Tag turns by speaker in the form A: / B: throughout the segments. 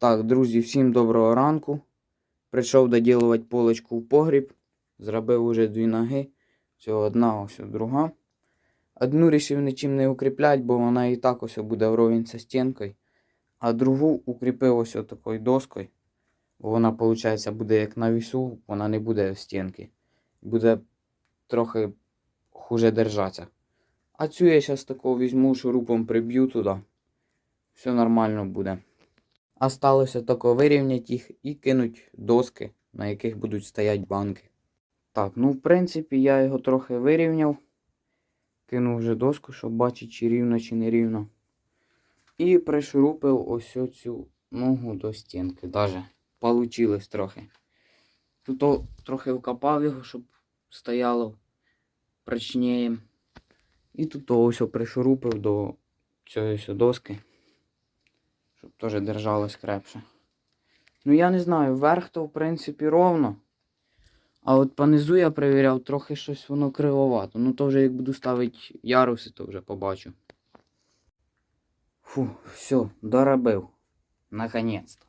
A: Так, друзі, всім доброго ранку. Прийшов доділувати полочку в погріб. Зробив уже дві ноги. Все, одна, ось друга. Одну рішив нічим не укріпляти, бо вона і так ось буде вровень зі стінкою. А другу укріпив ось такою доскою. Бо вона, виходить, буде як на вісу, вона не буде в стінки. Буде трохи хуже держатися. А цю я зараз такого візьму, шурупом приб'ю туди. Все нормально буде. Осталося тільки вирівняти їх і кинуть доски, на яких будуть стояти банки. Так, ну в принципі я його трохи вирівняв. Кинув вже доску, щоб бачити, чи рівно, чи не рівно. І пришурупив ось цю ногу до стінки. Даже получилось трохи. Тут трохи вкопав його, щоб стояло прочніє. І тут ось пришурупив до цієї доски щоб теж держалось крепше. Ну, я не знаю, верх то, в принципі, ровно. А от по низу я перевіряв, трохи щось воно кривовато. Ну, то вже як буду ставити яруси, то вже побачу. Фу, все, доробив. Наконець-то.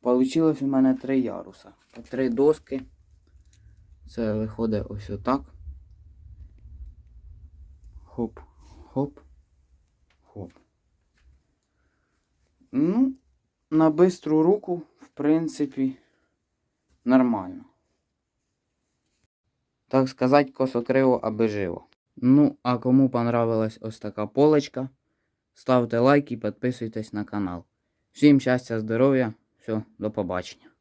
A: Получилось у мене три яруса. По три доски. Це виходить ось отак. Хоп, хоп, хоп. Ну, на бистру руку, в принципі, нормально. Так сказати, косокриво, аби живо. Ну, а кому понравилась ось така полочка, ставте лайк і підписуйтесь на канал. Всім щастя, здоров'я, все, до побачення.